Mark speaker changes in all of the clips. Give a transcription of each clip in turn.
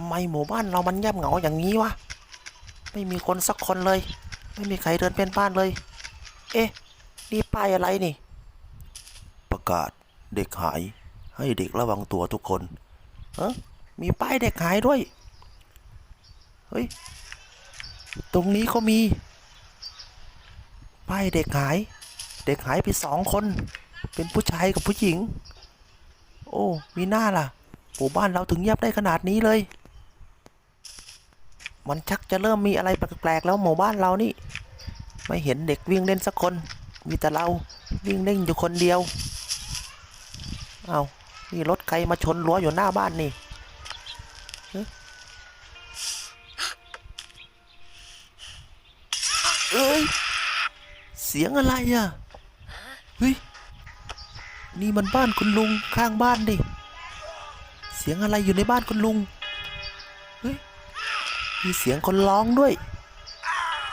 Speaker 1: ำไมหมู่บ้านเรามันเงียบเหงาอย่างนี้วะ ไม่มีคนสักคนเลย ไม่มีใครเดินเป็นบ้านเลย เอ๊ะ นี่ป้ายอะไรนี่ ประกาศเด็กหาย ให้เด็กระวังตัวทุกคน เออมีป้ายเด็กหายด้วย เฮ้ย ตรงนี้ก็มี ป้ายเด็กหาย เด็กหายไปสองคน เป็นผู้ชายกับผู้หญิง โอ้ มีหน้าล่ะหมู่บ้านเราถึงเงียบได้ขนาดนี้เลย มันชักจะเริ่มมีอะไรแปลกๆแล้วหมู่บ้านเรานี่ ไม่เห็นเด็กวิ่งเล่นสักคน มีแต่เราวิ่งเล่นอยู่คนเดียว เอา้านี่รถใครมาชนรั้วอยู่หน้าบ้านนี่เอ้ย เสียงอะไรอะ เฮ้ย นี่มันบ้านคุณลุงข้างบ้านดิ เสียงอะไรอยู่ในบ้านคุณลุง มีเสียงคนร้องด้วย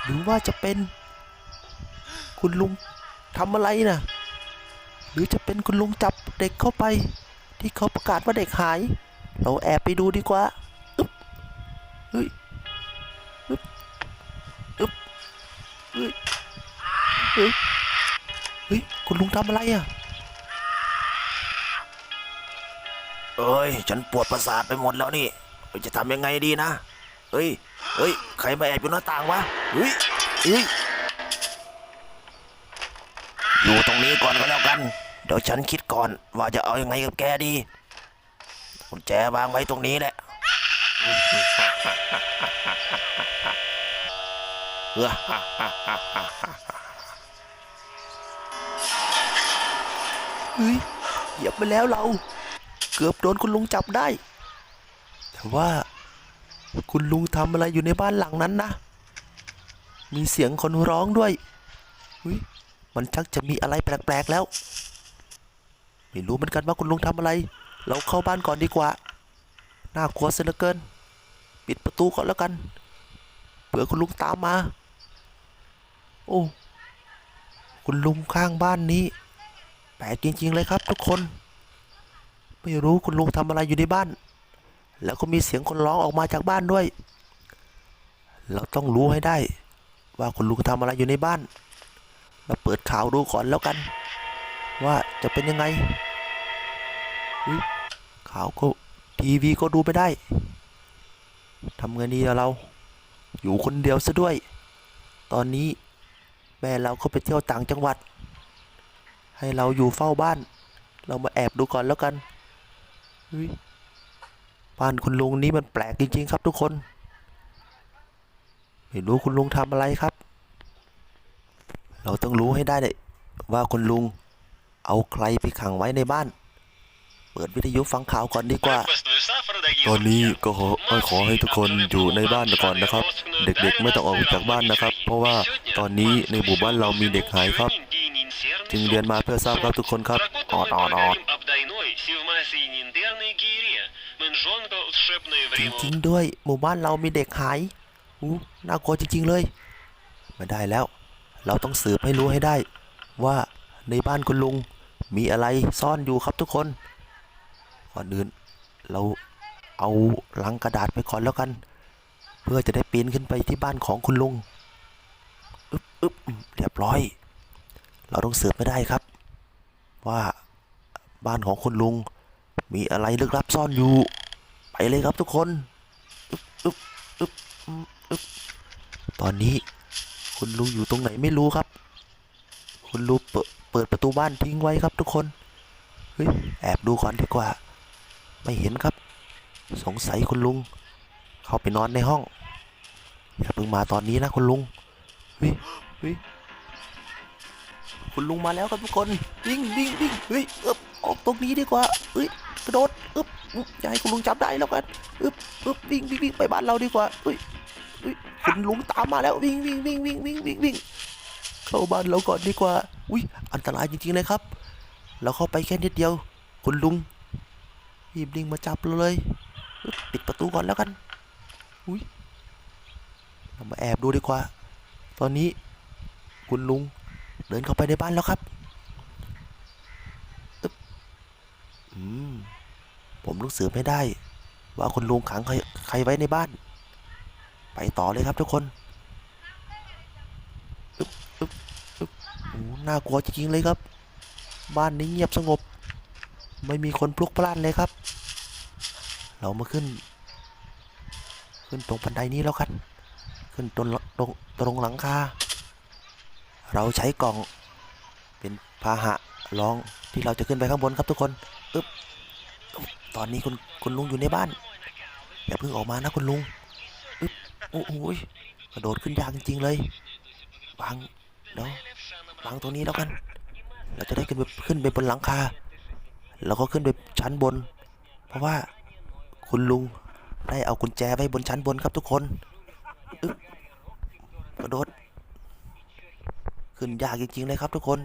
Speaker 1: หรือว่าจะเป็น คุณลุงทำอะไรนะ่ะ หรือจะเป็นคุณลุงจับเด็กเข้าไป ที่เขาประกาศว่าเด็กหาย เราแอบไปดูดีกว่าอึ๊บเฮ้ยอึ๊บอึ๊บเฮ้ยเฮ้ยเฮ้ยคุณลุงทำอะไรอะเอ้ย ฉันปวดประสาทไปหมดแล้วนี่ จะทำยังไงดีนะ ฮ้ย เฮ้ย ใครมาแอบอยู่หน้าต่างวะ เฮ้ย เฮ้ย อยู่ตรงนี้ก่อนก็แล้วกัน เดี๋ยวฉันคิดก่อนว่าจะเอายังไงกับแกดีกุญแจวางไว้ตรงนี้แหละเออเฮ้ยเหยียบไปแล้วเรา เกือบโดนคุณลุงจับได้ แต่ว่า คุณลุงทำอะไรอยู่ในบ้านหลังนั้นนะ มีเสียงคนร้องด้วยเฮ้ยมันชักจะมีอะไรแปลกๆแล้ว ไม่รู้เหมือนกันว่าคุณลุงทำอะไร เราเข้าบ้านก่อนดีกว่า น่ากลัวเสียเหลือเกิน ปิดประตูก่อนแล้วกัน เผื่อคุณลุงตามมา โอ้ คุณลุงข้างบ้านนี้ แปลกจริง ๆ เลยครับทุกคน ไม่รู้คุณลุงทำอะไรอยู่ในบ้าน แล้วก็มีเสียงคนร้องออกมาจากบ้านด้วย เราต้องรู้ให้ได้ ว่าคุณลุงทำอะไรอยู่ในบ้านเราเปิดข่าวดูก่อนแล้วกัน ว่าจะเป็นยังไงข่าวก็ทีวีก็ดูไม่ได้ทำไงดีเรา อยู่คนเดียวซะด้วย ตอนนี้แม่เราก็ไปเที่ยวต่างจังหวัด ให้เราอยู่เฝ้าบ้าน เรามาแอบดูก่อนแล้วกันเฮ้ย บ้านคุณลุงนี้มันแปลกจริง ๆ ครับทุกคน ไม่รู้คุณลุงทำอะไรครับ เราต้องรู้ให้ได้เลยว่าคุณลุงเอาใครไปขังไว้ในบ้าน เปิดวิทยุฟังข่าวก่อนดีกว่า
Speaker 2: ตอนนี้ก็ขอขอให้ทุกคนอยู่ในบ้านก่อนนะครับ เด็กๆไม่ต้องออกจากบ้านนะครับ เพราะว่าตอนนี้ในหมู่บ้านเรามีเด็กหายครับ จึงเรียนมาเพื่อทราบครับทุกคนครับ
Speaker 1: ออดออดออด จริงๆด้วย หมู่บ้านเรามีเด็กหายอู้น่ากลัวจริง ๆ เลยไม่ได้แล้ว เราต้องสืบให้รู้ให้ได้ ว่าในบ้านคุณลุงมีอะไรซ่อนอยู่ครับทุกคนก่อนอื่นเราเอาลังกระดาษไปก่อนแล้วกัน เพื่อจะได้ปีนขึ้นไปที่บ้านของคุณลุงอึ๊บอึ๊บเรียบร้อย เราต้องสืบไม่ได้ครับ ว่าบ้านของคุณลุงมีอะไรลึกลับซ่อนอยู่ ไปเลยครับทุกคนอึ๊บอึ๊บอึ๊บตอนนี้ คุณลุงอยู่ตรงไหนไม่รู้ครับ คุณลุงเปิดเปิดประตูบ้านทิ้งไว้ครับทุกคนเฮ้ยแอบดูก่อนดีกว่า ไม่เห็นครับ สงสัยคุณลุง เข้าไปนอนในห้องอย่าเพิ่งมาตอนนี้นะคุณลุงเฮ้ยเฮ้ยคุณลุงมาแล้วครับทุกคนวิ่งวิ่งวิ่งเฮ้ยเอ๊บออกตรงนี้ดีกว่าเฮ้ย กระโดดอึ๊บอย่าให้คุณลุงจับได้แล้วกันอึ๊บอึ๊บวิ่งวิ่งวิ่งไปบ้านเราดีกว่าเฮ้ยเฮ้ยคุณลุงตามมาแล้ววิ่งวิ่งวิ่งวิ่งวิ่งวิ่งวิ่งเข้าบ้านเราก่อนดีกว่า อุ้ยอันตรายจริงๆเลยครับ เราเข้าไปแค่นิดเดียว คุณลุงรีบดิ่งมาจับเราเลยปิดประตูก่อนแล้วกันอุ้ยเรามาแอบดูดีกว่า ตอนนี้คุณลุงเดินเข้าไปในบ้านแล้วครับอึ๊บอืม ผมรู้สึกไม่ได้ ว่าคุณลุงขังใครใครไว้ในบ้าน ไปต่อเลยครับทุกคนอึ๊บอึ๊บอึ๊บโอ้น่ากลัวจริงๆเลยครับ บ้านนี้เงียบสงบ ไม่มีคนพลุกพล่านเลยครับ เรามาขึ้น ขึ้นตรงบันไดนี้แล้วกันขึ้นตรงตรงตรงหลังคาเราใช้กล่องเป็นพาหะรองที่เราจะขึ้นไปข้างบนครับทุกคนอึ๊บ ตอนนี้คุณคุณลุงอยู่ในบ้าน อย่าเพิ่งออกมานะคุณลุงอึ๊บโอ้โหยกระโดดขึ้นยากจริงๆเลยวางเดี๋ยววางตรงนี้แล้วกัน เราจะได้ขึ้นไปขึ้นไปบนหลังคา แล้วก็ขึ้นไปชั้นบน เพราะว่าคุณลุงได้เอากุญแจไว้บนชั้นบนครับทุกคนอึ๊บกระโดด ขึ้นยากจริงๆเลยครับทุกคน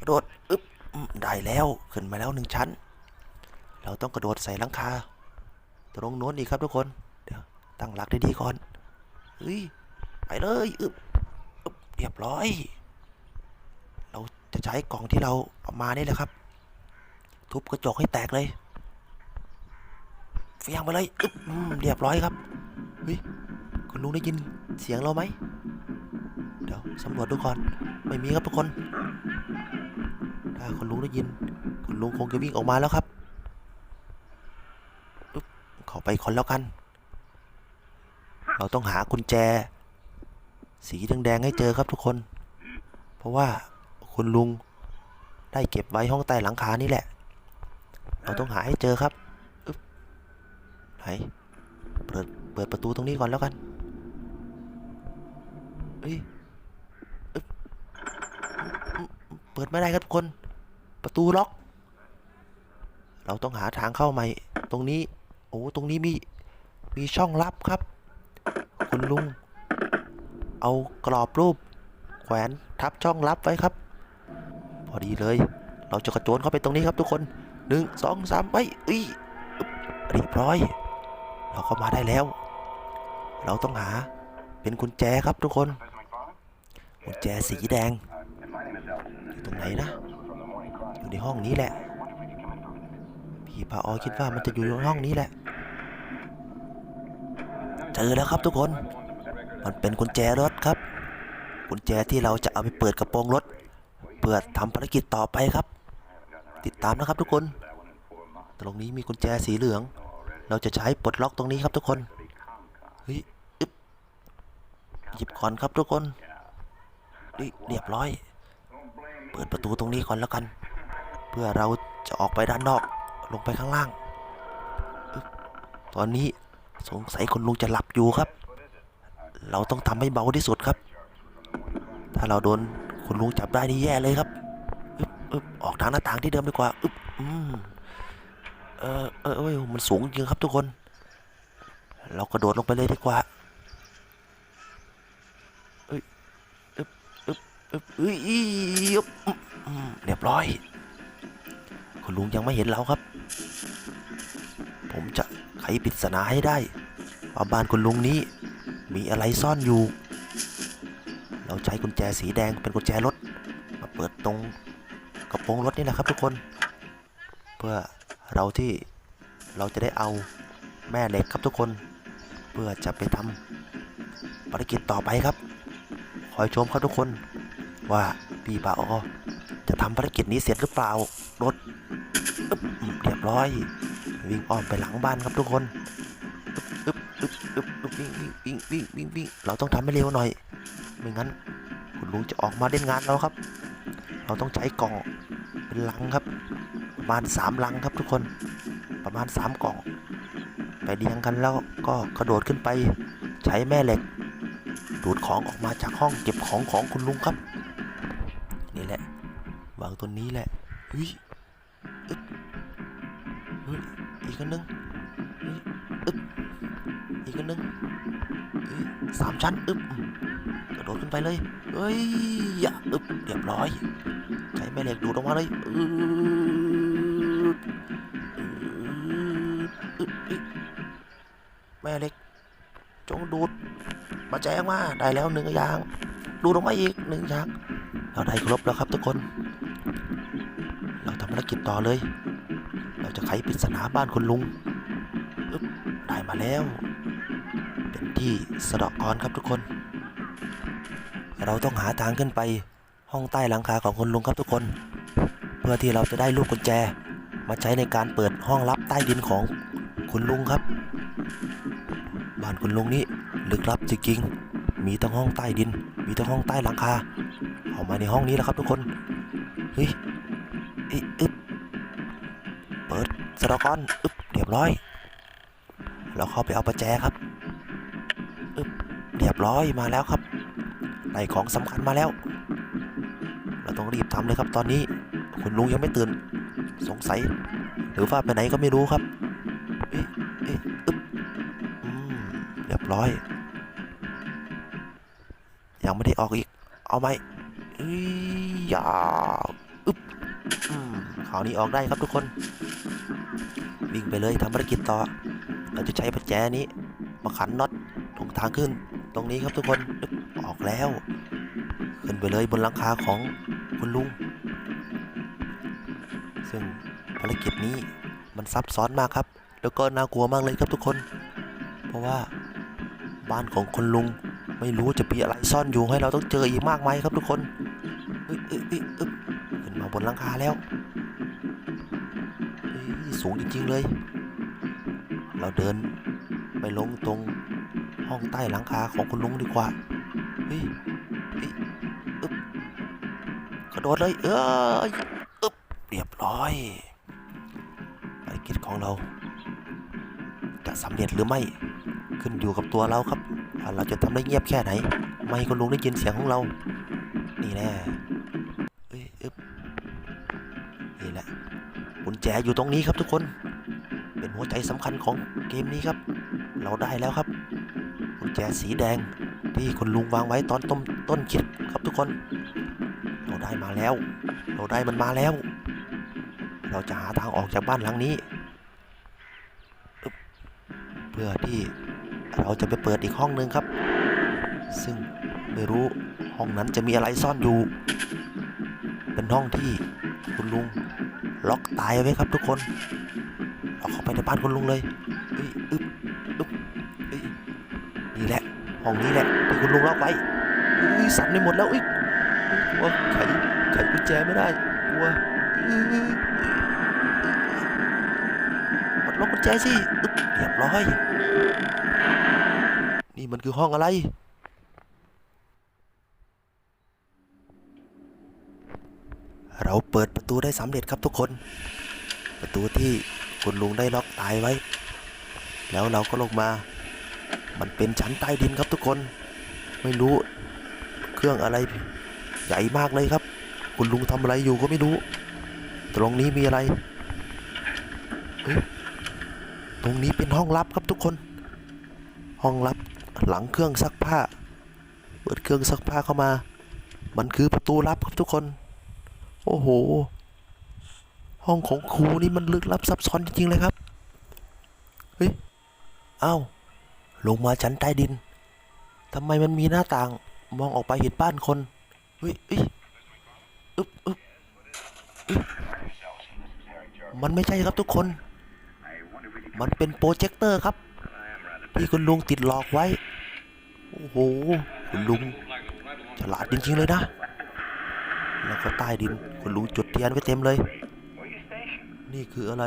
Speaker 1: กระโดด อึ๊บ ได้แล้ว ขึ้นมาแล้วหนึ่งชั้น เราต้องกระโดดใส่หลังคา ตรงโน้นอีกครับทุกคน เดี๋ยวตั้งหลักดีๆก่อนเฮ้ยไปเลยอึบอึบเรียบร้อย เราจะใช้กล่องที่เราเอามานี่แหละครับ ทุบกระจกให้แตกเลยเฟียงไปเลยอึบเรียบร้อยครับเฮ้ยคุณลุงได้ยินเสียงเราไหมเดี๋ยวสำรวจดูก่อนไม่มีครับทุกคน ถ้าคุณลุงได้ยิน คุณลุงคงจะวิ่งออกมาแล้วครับ ข้าไปคนแล้วกัน เราต้องหากุญแจ สีแดงๆให้เจอครับทุกคน เพราะว่าคุณลุงได้เก็บไว้ห้องใต้หลังคานี่แหละ เราต้องหาให้เจอครับอึ๊บไหนเปิดเปิดประตูตรงนี้ก่อนแล้วกันเฮ้ยเปิดไม่ได้ครับทุกคน ประตูล็อก เราต้องหาทางเข้าใหม่ตรงนี้โอ้ตรงนี้มีมีช่องลับครับ คุณลุง เอากรอบรูป แขวนทับช่องลับไว้ครับ พอดีเลย เราจะกระโจนเข้าไปตรงนี้ครับทุกคนหนึ่งสองสามไปอุ้ยเรียบร้อย เราเข้ามาได้แล้ว เราต้องหาเป็นกุญแจครับทุกคนกุญแจสีแดงอยู่ตรงไหนนะอยู่ในห้องนี้แหละพี่พาออคิดว่ามันจะอยู่ในห้องนี้แหละ เจอแล้วครับทุกคน มันเป็นกุญแจรถครับ กุญแจที่เราจะเอาไปเปิดกระโปรงรถ เพื่อทำภารกิจต่อไปครับ ติดตามนะครับทุกคน ตรงนี้มีกุญแจสีเหลือง เราจะใช้ปลดล็อกตรงนี้ครับทุกคนเฮ้ยอึ๊บหยิบก่อนครับทุกคนนี่เรียบร้อย เปิดประตูตรงนี้ก่อนแล้วกัน เพื่อเราจะออกไปด้านนอกลงไปข้างล่าง ตอนนี้ สงสัยคุณลุงจะหลับอยู่ครับ เราต้องทำให้เบาที่สุดครับ ถ้าเราโดนคุณลุงจับได้นี่แย่เลยครับอึบอึบออกทางหน้าต่างที่เดิมดีกว่าอึ๊บอืมเออเออเอยมันสูงจริงครับทุกคน เรากระโดดลงไปเลยดีกว่าเอ้ยอึ๊บอึบอึบอ้ยอึบเรียบร้อย คุณลุงยังไม่เห็นเราครับ ผมจะ ไขปริศนาให้ได้ว่าบ้านคุณลุงนี้มีอะไรซ่อนอยู่ เราใช้กุญแจสีแดงเป็นกุญแจรถ มาเปิดตรงกระโปรงรถนี่แหละครับทุกคน เพื่อเราที่เราจะได้เอาแม่เหล็กครับทุกคน เพื่อจะไปทำภารกิจต่อไปครับ คอยชมครับทุกคนว่าพี่ปาออจะทำภารกิจนี้เสร็จหรือเปล่ารถเรียบร้อย วิ่งอ้อมไปหลังบ้านครับทุกคนอึบอึบอึบอึบวิ่งวิ่งวิ่งวิ่งวิ่งวิ่งเราต้องทำให้เร็วหน่อย ไม่งั้นคุณลุงจะออกมาเล่นงานเราครับ เราต้องใช้กล่องเป็นลังครับ ประมาณสามลังครับทุกคน ประมาณสามกล่อง ไปเรียงกันแล้วก็กระโดดขึ้นไป ใช้แม่เหล็ก ดูดของออกมาจากห้องเก็บของของคุณลุงครับ นี่แหละวางตัวนี้แหละเฮ้ย อีกอันหนึงอึ๊บอีกอันหนึงสามชั้นอึ๊บกระโดดขึ้นไปเลยเฮ้ยอย่าอึ๊บเรียบร้อยใช้แม่เหล็กดูดออกมาเลยอึ๊บอึ๊บอึ๊บแม่เหล็ก จงดูด มาแจ้งมาได้แล้วหนึ่งอย่าง ดูดออกมาอีกหนึ่งอย่างเราได้ครบแล้วครับทุกคน เราทำภารกิจต่อเลย จะไขปริศนาบ้านคุณลุงได้มาแล้ว เป็นที่สะดอกกอนครับทุกคน เราต้องหาทางขึ้นไปห้องใต้หลังคาของคุณลุงครับทุกคน เพื่อที่เราจะได้ลูกกุญแจ มาใช้ในการเปิดห้องลับใต้ดินของคุณลุงครับ บ้านคุณลุงนี่ลึกลับจริงๆมีทั้งห้องใต้ดิน มีทั้งห้องใต้หลังคาออกมาในห้องนี้แล้วครับทุกคนเฮ้ยเอ้ยอึ๊บ สะเดอกอนอึ๊บเรียบร้อย เราเข้าไปเอาประแจครับอึ๊บเรียบร้อยมาแล้วครับได้ของสำคัญมาแล้ว เราต้องรีบทำเลยครับตอนนี้ คุณลุงยังไม่ตื่น สงสัย หรือว่าไปไหนก็ไม่รู้ครับเอ๊ะเอ๊ะอึ๊บอืมเรียบร้อย ยังไม่ได้ออกอีก เอาไหมอยอยาอึ๊บอคราวนี้ออกได้ครับทุกคน วิ่งไปเลยทำภารกิจต่อ เราจะใช้ประแจนี้มาขันน็อตตรงทางขึ้น ตรงนี้ครับทุกคนอออกแล้ว ขึ้นไปเลยบนหลังคาของคุณลุง ซึ่งภารกิจนี้มันซับซ้อนมากครับ แล้วก็น่ากลัวมากเลยครับทุกคน เพราะว่าบ้านของคุณลุงไม่รู้จะมีอะไรซ่อนอยู่ให้เราต้องเจออีกมากมายครับทุกคนอึ๊บขึ้นมาบนหลังคาแล้ว สูงจริง ๆ เลย เราเดินไปลงตรงห้องใต้หลังคาของคุณลุงดีกว่าเฮ้ยเฮ้ยอึ๊บกระโดดเลย เอ้ยอึ๊บเรียบร้อยภารกิจของเรา จะสำเร็จหรือไม่ ขึ้นอยู่กับตัวเราครับ เราจะทำได้เงียบแค่ไหน ไม่ให้คุณลุงได้ยินเสียงของเรา นี่แน่ แจอยู่ตรงนี้ครับทุกคน เป็นหัวใจสำคัญของเกมนี้ครับ เราได้แล้วครับกุญแจสีแดงที่คุณลุงวางไว้ตอนต้นต้นคลิปครับทุกคน เราได้มาแล้ว เราได้มันมาแล้ว เราจะหาทางออกจากบ้านหลังนี้ เพื่อที่เราจะไปเปิดอีกห้องหนึ่งครับ ซึ่งไม่รู้ห้องนั้นจะมีอะไรซ่อนอยู่ เป็นห้องที่คุณลุง ล็อกตายไว้ครับทุกคน เอาเข้าไปในบ้านคุณลุงเลยอึ๊บอึ๊บเอ้ยนี่แหละ ห้องนี้แหละที่คุณลุงล็อกไว้เอ้ยสั่นไปหมดแล้วเอ้ยกลัวไขไขกุญแจไม่ได้กลัวอ้ยปลดล็อกกุญแจสิอึ๊บเรียบร้อย นี่มันคือห้องอะไร เราเปิดประตูได้สำเร็จครับทุกคน ประตูที่คุณลุงได้ล็อกตายไว้ แล้วเราก็ลงมา มันเป็นชั้นใต้ดินครับทุกคน ไม่รู้เครื่องอะไรใหญ่มากเลยครับ คุณลุงทำอะไรอยู่ก็ไม่รู้ ตรงนี้มีอะไร ตรงนี้เป็นห้องลับครับทุกคน ห้องลับหลังเครื่องซักผ้า เปิดเครื่องซักผ้าเข้ามา มันคือประตูลับครับทุกคน โอ้โห ห้องของครูนี่มันลึกลับซับซ้อนจริงๆเลยครับ เฮ้ยเอ้าลงมาชั้นใต้ดิน ทำไมมันมีหน้าต่าง มองออกไปเห็นบ้านคน เฮ้ยเอ้ยอึ๊บอึ๊บอึ๊บมันไม่ใช่ครับทุกคน มันเป็นโปรเจคเตอร์ครับ ที่คุณลุงติดหลอกไว้ โอ้โห คุณลุงฉลาดจริงๆเลยนะ แล้วก็ใต้ดินคุณลุงจุดเทียนไว้เต็มเลย นี่คืออะไร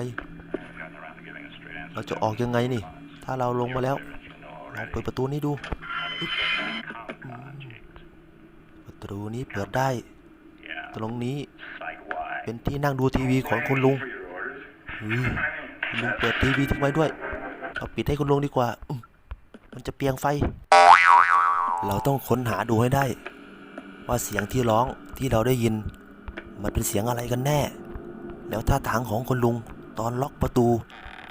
Speaker 1: เราจะออกยังไงนี่ ถ้าเราลงมาแล้วลองเปิดประตูนี้ดู ประตูนี้เปิดได้ ตรงนี้เป็นที่นั่งดูทีวีของคุณลุงคุณลุงเปิดทีวีทิ้งไว้ด้วย เอาปิดให้คุณลุงดีกว่า มันจะเปียงไฟ เราต้องค้นหาดูให้ได้ ว่าเสียงที่ร้องที่เราได้ยิน มันเป็นเสียงอะไรกันแน่ แล้วท่าทางของคุณลุงตอนล็อกประตู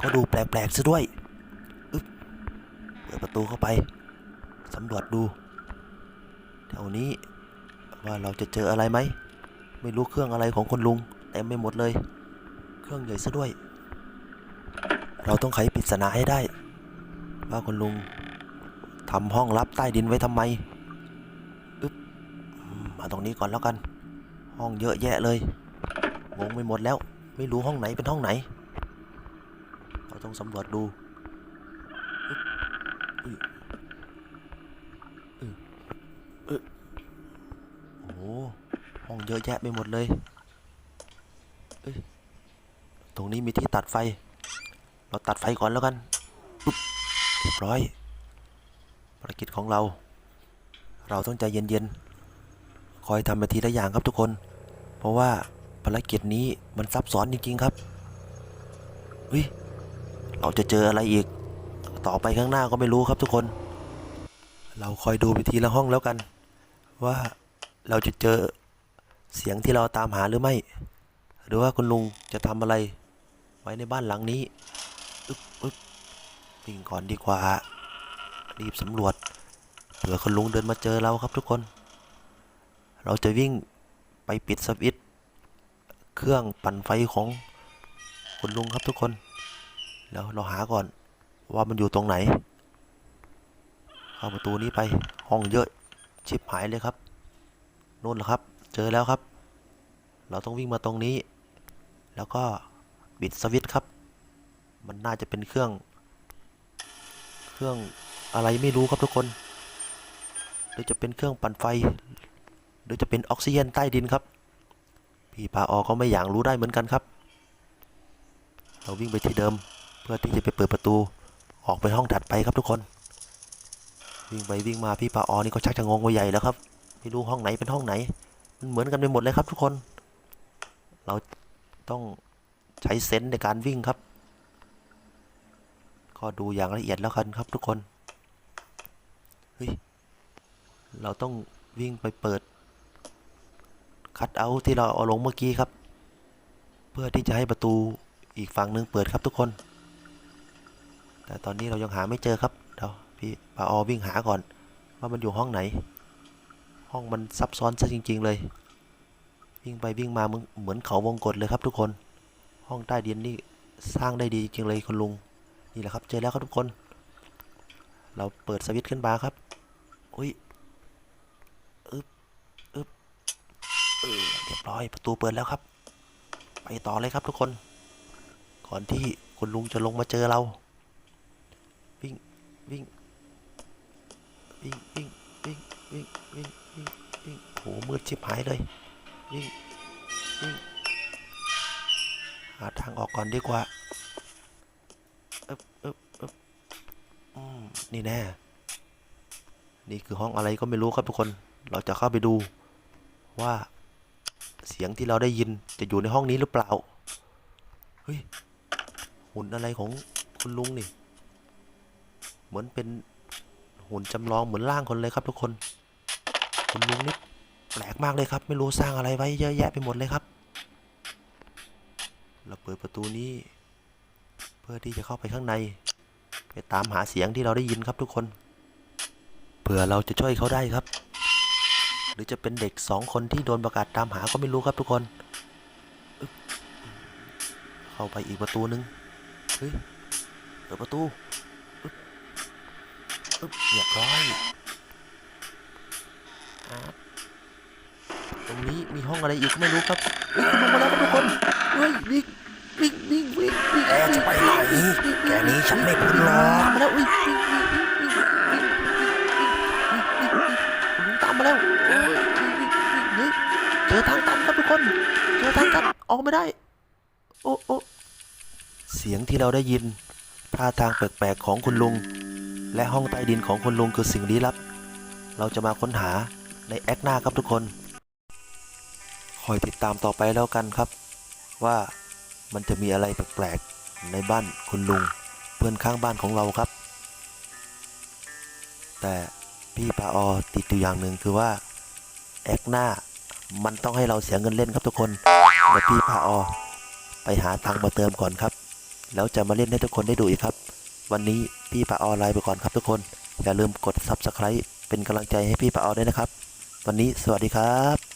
Speaker 1: ก็ดูแปลกๆซะด้วยอึ๊บเปิดประตูเข้าไปสำรวจดูแถวนี้ว่าเราจะเจออะไรไหม ไม่รู้เครื่องอะไรของคุณลุงเต็มไปหมดเลย เครื่องใหญ่ซะด้วย เราต้องไขปริศนาให้ได้ ว่าคุณลุงทำห้องลับใต้ดินไว้ทำไม ตรงนี้ก่อนแล้วกัน ห้องเยอะแยะเลย งงไปหมดแล้ว ไม่รู้ห้องไหนเป็นห้องไหน เราต้องสำรวจดูโอ้โหห้องเยอะแยะไปหมดเลยเตรงนี้มีที่ตัดไฟ เราตัดไฟก่อนแล้วกันเรียบร้อยภารกิจของเรา เราต้องใจเย็นๆ คอยทำไปทีละอย่างครับทุกคน เพราะว่าภารกิจนี้มันซับซ้อนจริงๆครับเฮ้ยเราจะเจออะไรอีก ต่อไปข้างหน้าก็ไม่รู้ครับทุกคน เราคอยดูไปทีละห้องแล้วกัน ว่าเราจะเจอเสียงที่เราตามหาหรือไม่ หรือว่าคุณลุงจะทำอะไร ไว้ในบ้านหลังนี้อึ๊บอึ๊บวิ่งก่อนดีกว่า รีบสำรวจเผื่อคุณลุงเดินมาเจอเราครับทุกคน เราจะวิ่งไปปิดสวิตช์เครื่องปั่นไฟของคุณลุงครับทุกคน แล้วเราหาก่อนว่ามันอยู่ตรงไหน เข้าประตูนี้ไปห้องเยอะชิบหายเลยครับนู่นแหละครับ เจอแล้วครับ เราต้องวิ่งมาตรงนี้ แล้วก็บิดสวิตช์ครับ มันน่าจะเป็นเครื่อง เครื่องอะไรไม่รู้ครับทุกคนหรือจะเป็นเครื่องปั่นไฟ หรือจะเป็นออกซิเจนใต้ดินครับ พี่ปาออก็ไม่อยากรู้ได้เหมือนกันครับ เราวิ่งไปที่เดิมเพื่อที่จะไปเปิดประตูออกไปห้องถัดไปครับทุกคน วิ่งไปวิ่งมาพี่ปาออนี่ก็ชักจะงงไปใหญ่แล้วครับไม่รู้ห้องไหนเป็นห้องไหน มันเหมือนกันไปหมดเลยครับทุกคน เราต้องใช้เซนส์ในการวิ่งครับ ก็ดูอย่างละเอียดแล้วกันครับทุกคน เฮ้ย เราต้องวิ่งไปเปิด คัดเอาที่เราเอาลงเมื่อกี้ครับ เพื่อที่จะให้ประตูอีกฝั่งหนึ่งเปิดครับทุกคน แต่ตอนนี้เรายังหาไม่เจอครับเดี๋ยวพี่ปาออวิ่งหาก่อน ว่ามันอยู่ห้องไหน ห้องมันซับซ้อนซะจริง ๆ เลย วิ่งไปวิ่งมาเหมือนเขาวงกตเลยครับทุกคน ห้องใต้ดินนี่สร้างได้ดีจริงๆเลยคุณลุงนี่แหละครับเจอแล้วครับทุกคน เราเปิดสวิตช์ขึ้นมาครับอุ้ยอึ๊บอึ๊บเออเรียบร้อยประตูเปิดแล้วครับ ไปต่อเลยครับทุกคน ก่อนที่คุณลุงจะลงมาเจอเรา วิ่งวิ่งวิ่งวิ่งวิ่งวิ่งวิ่งวิ่งวิ่งโหมืดชิบหายเลยวิ่งวิ่งหาทางออกก่อนดีกว่าอึ๊บอึ๊บอึ๊บนี่แน่ นี่คือห้องอะไรก็ไม่รู้ครับทุกคน เราจะเข้าไปดูว่า เสียงที่เราได้ยินจะอยู่ในห้องนี้หรือเปล่า เฮ้ยหุ่นอะไรของคุณลุงนี่ เหมือนเป็นหุ่นจำลองเหมือนร่างคนเลยครับทุกคน คุณลุงนี่แปลกมากเลยครับ ไม่รู้สร้างอะไรไว้เยอะแยะไปหมดเลยครับ เราเปิดประตูนี้ เพื่อที่จะเข้าไปข้างใน ไปตามหาเสียงที่เราได้ยินครับทุกคน เผื่อเราจะช่วยเขาได้ครับ หรือจะเป็นเด็กสองคนที่โดนประกาศตามหาก็ไม่รู้ครับทุกคนอึ๊บเข้าไปอีกประตูหนึ่งเฮ้ยเปิดประตูอึ๊บอึ๊บเรียบร้อยอ่าตรงนี้มีห้องอะไรอีกก็ไม่รู้ครับเฮ้ยคุณลุงมาแล้วครับทุกคนเฮ้ยวิ่งวิ่งวิ่งวิ่งวิ่ง
Speaker 2: แกจะไปไหนแกหนี้ฉันไม่พ้นหรอก
Speaker 1: มาแล้ววิ่งวิ่งวิ่งวิ่งวิ่งวิ่งวิ่ง แล้วโอ้ยวิ่งวิ่งวิ่งเฮ้ยเจอทางตันครับทุกคน เจอทางตันออกไม่ได้ โอ้โอ้เสียงที่เราได้ยินท่าทางแปลกๆของคุณลุง และห้องใต้ดินของคุณลุงคือสิ่งลี้ลับ เราจะมาค้นหาในแอคหน้าครับทุกคน คอยติดตามต่อไปแล้วกันครับ ว่ามันจะมีอะไรแปลกๆในบ้านคุณลุง เพื่อนข้างบ้านของเราครับ แต่ พี่ปาออติดอยู่อย่างหนึ่งคือว่าแอคหน้ามันต้องให้เราเสียเงินเล่นครับทุกคนเดี๋ยวพี่ปาออไปหาทางมาเติมก่อนครับ แล้วจะมาเล่นให้ทุกคนได้ดูอีกครับ วันนี้พี่ปาออไลน์ไปก่อนครับทุกคน อย่าลืมกดซับสไคร b e เป็นกำลังใจให้พี่ปาออด้วยนะครับ วันนี้สวัสดีครับ